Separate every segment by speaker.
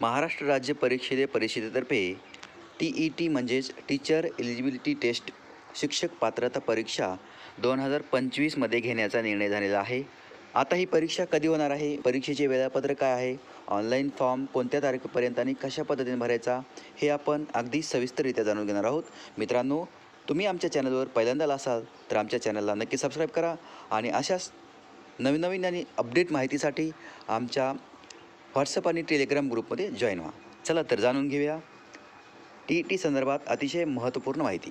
Speaker 1: महाराष्ट्र राज्य परीक्षेदे परिषदेतर्फे टी ई टी म्हणजेच टीचर एलिजिबिलिटी टेस्ट शिक्षक पात्रता परीक्षा दोन हजार पंचवीसमध्ये घेण्याचा निर्णय झालेला आहे. आता ही परीक्षा कधी होणार आहे? परीक्षेचे वेळापत्रक काय आहे? ऑनलाईन फॉर्म कोणत्या तारखेपर्यंत आणि कशा पद्धतीने भरायचा? हे आपण अगदी सविस्तररित्या जाणून घेणार आहोत. मित्रांनो तुम्ही आमच्या चॅनलवर पहिल्यांदा असाल तर आमच्या चॅनलला नक्की सबस्क्राईब करा आणि अशाच नवीन नवीन आणि अपडेट माहितीसाठी आमच्या व्हॉट्सअप आणि टेलिग्राम ग्रुपमध्ये जॉईन व्हा. चला तर जाणून घेऊया टी ई टी संदर्भात अतिशय महत्त्वपूर्ण माहिती.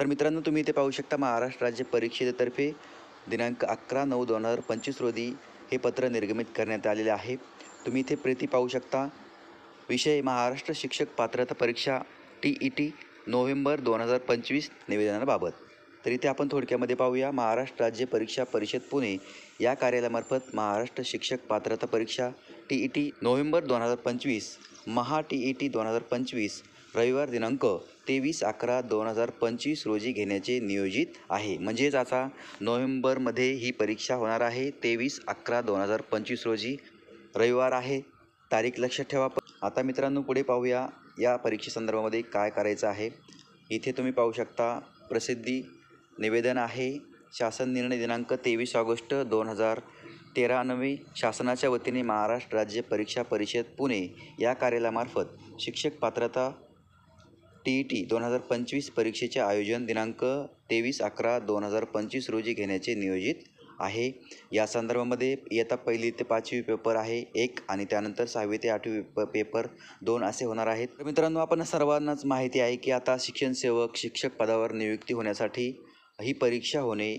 Speaker 1: तर मित्रांनो तुम्ही इथे पाहू शकता महाराष्ट्र राज्य परिषदेतर्फे दिनांक अकरा नऊ दोन हजार पंचवीस रोजी हे पत्र निर्गमित करण्यात आलेले आहे. तुम्ही इथे प्रीती पाहू शकता. विषय महाराष्ट्र शिक्षक पात्रता परीक्षा टी ई टी नोव्हेंबर दोन हजार पंचवीस निवेदनाबाबत. तर इथे आपण थोडक्यामध्ये पाहूया महाराष्ट्र राज्य परीक्षा परिषद पुणे या कार्यालयामार्फत महाराष्ट्र शिक्षक पात्रता परीक्षा टी ई टी नोव्हेंबर दोन हजार पंचवीस महा टी ई टी दोन हजार पंचवीस रविवार दिनांक तेवीस अकरा दोन हजार पंचवीस रोजी घेण्याचे नियोजित आहे. म्हणजेच आता नोव्हेंबरमध्ये ही परीक्षा होणार आहे तेवीस अकरा दोन हजार पंचवीस रोजी. रविवार आहे तारीख लक्षात ठेवा. आता मित्रांनो पुढे पाहूया या परीक्षेसंदर्भामध्ये काय करायचं आहे? इथे तुम्ही पाहू शकता प्रसिद्धी निवेदन आहे. शासन निर्णय दिनांक तेवीस ऑगस्ट दोन हजार तेरानवे शासनाच्या वतीने महाराष्ट्र राज्य परीक्षा परिषद पुणे या कार्यालयामार्फत शिक्षक पात्रता टी ई टी दोन हजार पंचवीस परीक्षेचे आयोजन दिनांक तेवीस अकरा दोन हजार पंचवीस रोजी घेण्याचे नियोजित आहे. या संदर्भामध्ये इयत्ता पहिली ते पाचवी पेपर आहे एक आणि त्यानंतर सहावी ते आठवी प पेपर दोन असे होणार आहेत. तर मित्रांनो आपण सर्वांनाच माहिती आहे की आता शिक्षण सेवक शिक्षक पदावर नियुक्ती होण्यासाठी ही परीक्षा होणे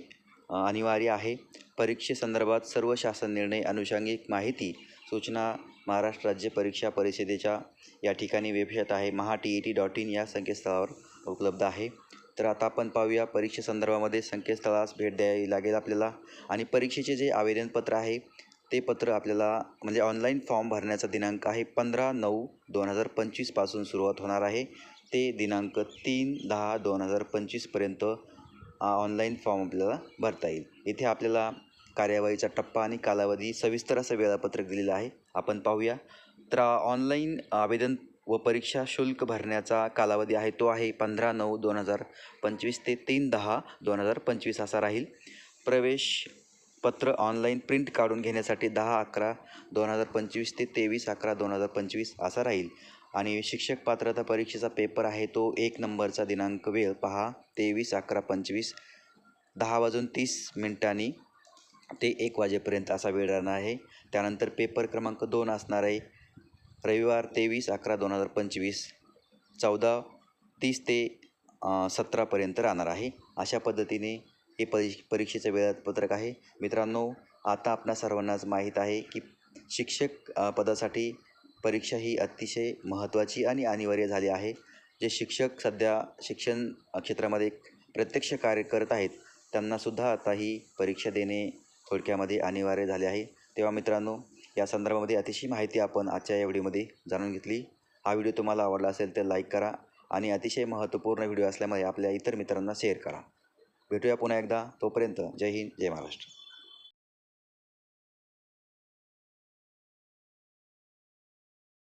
Speaker 1: अनिवार्य आहे. परीक्षेसंदर्भात सर्व शासन निर्णय अनुषंगिक माहिती सूचना महाराष्ट्र राज्य परीक्षा परिषदेच्या या ठिकाणी वेबसाईट आहे. Maha T E T dot in या संकेतस्थळावर उपलब्ध आहे. तर आता आपण पाहूया परीक्षेसंदर्भामध्ये संकेतस्थळास भेट द्यावी लागेल आपल्याला. आणि परीक्षेचे जे आवेदनपत्र आहे ते पत्र आपल्याला म्हणजे ऑनलाईन फॉर्म भरण्याचा दिनांक आहे पंधरा नऊ दोन हजार पंचवीसपासून सुरुवात होणार आहे. ते दिनांक तीन दहा दोन हजार पंचवीसपर्यंत ऑनलाईन फॉर्म आपल्याला भरता येईल. इथे आपल्याला कार्यवाहीचा टप्पा आणि कालावधी सविस्तर असं वेळापत्रक दिलेलं आहे. आपण पाहूया. तर ऑनलाईन आवेदन व परीक्षा शुल्क भरण्याचा कालावधी आहे तो आहे पंधरा नऊ दोन हजार पंचवीस ते तीन दहा दोन हजार पंचवीस असा राहील. प्रवेश पत्र ऑनलाईन प्रिंट काढून घेण्यासाठी दहा अकरा दोन हजार पंचवीस ते तेवीस अकरा दोन हजार पंचवीस असा राहील. आणि शिक्षक पात्रता परीक्षेचा पेपर आहे तो एक नंबरचा दिनांक वेळ पहा तेवीस अकरा पंचवीस दहा वाजून तीस मिनिटांनी ते एक वाजेपर्यंत असा वेळ राहणार आहे. त्यानंतर पेपर क्रमांक दोन असणार आहे. रविवार तेवीस अकरा दोन हजार पंचवीस. चौदा तीस ते सतरापर्यंत राहणार आहे. अशा पद्धतीने हे परी परीक्षेचं वेळापत्रक आहे. मित्रांनो आता आपणा सर्वांनाच माहीत आहे की शिक्षक पदासाठी परीक्षा ही अतिशय महत्त्वाची आणि अनिवार्य झाली आहे. जे शिक्षक सध्या शिक्षण क्षेत्रामध्ये प्रत्यक्ष कार्य करत आहेत त्यांनासुद्धा आता ही परीक्षा देणे थोडक्यामध्ये अनिवार्य झाले आहे. तेव्हा मित्रांनो या संदर्भामध्ये अतिशय माहिती आपण आजच्या या व्हिडिओमध्ये जाणून घेतली. हा व्हिडिओ तुम्हाला आवडला असेल तर लाईक करा आणि अतिशय महत्त्वपूर्ण व्हिडिओ असल्यामुळे आपल्या इतर मित्रांना शेअर करा. भेटूया पुन्हा एकदा. तोपर्यंत जय हिंद जय महाराष्ट्र.